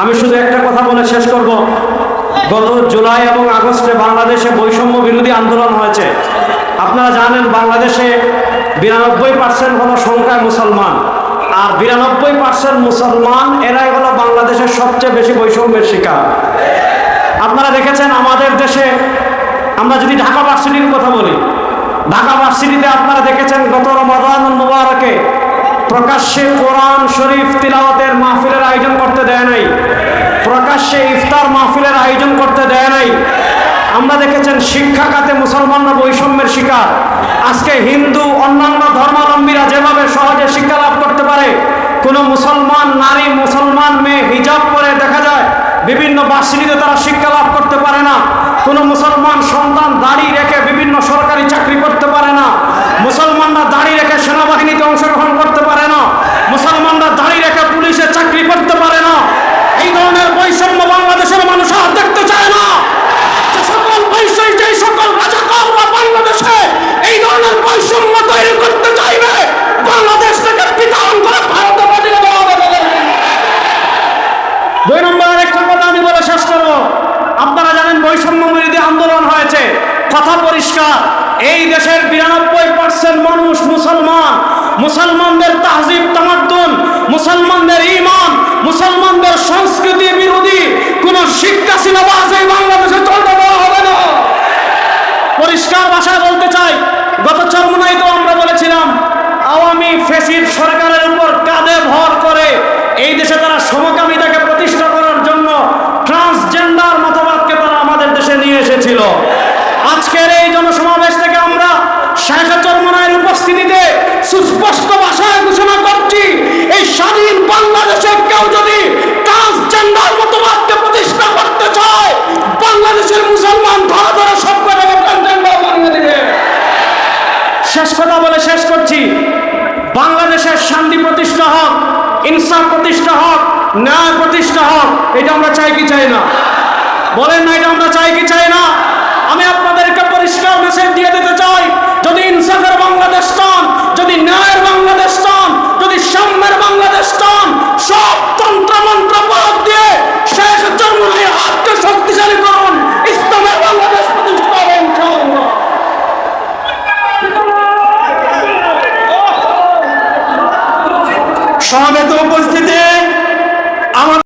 আমি শুধু একটা কথা বলে শেষ করব। গত জুলাই এবং আগস্টে বাংলাদেশে বৈষম্য বিরোধী আন্দোলন হয়েছে। আপনারা জানেন বাংলাদেশে বিরানব্বই পার্সেন্ট হলো সংখ্যায় মুসলমান। আর বিরানব্বই পার্সেন্ট মুসলমান, এরাই হলো বাংলাদেশের সবচেয়ে বেশি বৈষম্যের শিকার। আপনারা দেখেছেন আমাদের দেশে, আমরা যদি ঢাকা ভার্সিটির কথা বলি, ঢাকা ভার্সিটিতে আপনারা দেখেছেন গত রমাদান মুবারকে প্রকাশ্যে কোরআন শরীফ তিলাওয়াতের মাহফিলের আয়োজন করতে দেয় নাই। প্রকাশ্যে ইফতার মাহফিলের আয়োজন করতে দেয় নাই। আমরা দেখেছেন শিক্ষা খাতে মুসলমানরা বৈষম্যের শিকার। আজকে হিন্দু, অন্যান্য ধর্মাবলম্বীরা যেভাবে সহজে শিক্ষা লাভ করতে পারে, কোনো মুসলমান নারী, মুসলমান মেয়ে হিজাব পরে দেখা যায়, বিভিন্ন ভার্সিটিতে তারা শিক্ষা লাভ করতে পারে না। কোনো মুসলমান সন্তান দাড়ি রেখে বিভিন্ন সরকারি চাকরি করতে পারে না মুসলমানরা দাড়ি রেখে সেনাবাহিনীতে অংশগ্রহণ করতে পারে না মুসলমানরা দাড়ি রেখে পুলিশে চাকরি করতে পারে না এই ধরনের বৈষম্য বাংলাদেশের মানুষ আর দেখতে চায় না যে সকল বৈষয়িক যে সকল রাজাকাররা বাংলাদেশে এই ধরনের বৈষম্য তৈরি করতে চাইবে বাংলাদেশ থেকে বিতরণ করে ভারতে পাঠিয়ে দেওয়া হবে দুই নম্বর আরেকটা কথা আমি বলে শেষ করব আপনারা জানেন বৈষম্য বিরোধী আন্দোলন হয়েছে। কথা পরিষ্কার, এই দেশের বিরানব্বই পার্সেন্ট মানুষ মুসলমান। মুসলমানদের তাহজিব, তামাদ্দুন, মুসলমানদের ইমান মুসলমানদের সংস্কৃতি বিরোধী। কোন শিক্ষা সিলেবাস এই বাংলাদেশে চলতে দেওয়া হবে না পরিষ্কার ভাষায় বলতে চাই গত চরমনাই তো আমরা বলেছিলাম আওয়ামী ফেসিড সরকারের উপর কাঁধে ভর করে এই দেশে তারা সমকামিতাকে প্রতিষ্ঠা করার জন্য ট্রান্সজেন্ডার মতবাদকে তারা আমাদের দেশে নিয়ে এসেছিল আজকের এই জনসমাবেশ থেকে আমরা শেখ চরমনায়ের উপস্থিতিতে সুস্পষ্ট ভাষায় ঘোষণা করছি, এই স্বাধীন বাংলাদেশে কেউ যদি ট্রান্সজেন্ডার মতবাদকে প্রতিষ্ঠা করতে চায়, বাংলাদেশের মুসলমান ধরা ধরা সব করে ট্রান্সজেন্ডার বানিয়ে দিবে। শেষ কথা বলে শেষ করছি। বাংলাদেশের শান্তি প্রতিষ্ঠা হোক, ইনসাফ প্রতিষ্ঠা হোক, ন্যায় প্রতিষ্ঠা হোক, এটা আমরা চাই কি চাই না? বলেন না এটা আমরা চাই কি চাই না? সমাবেত উপস্থিতি। আমার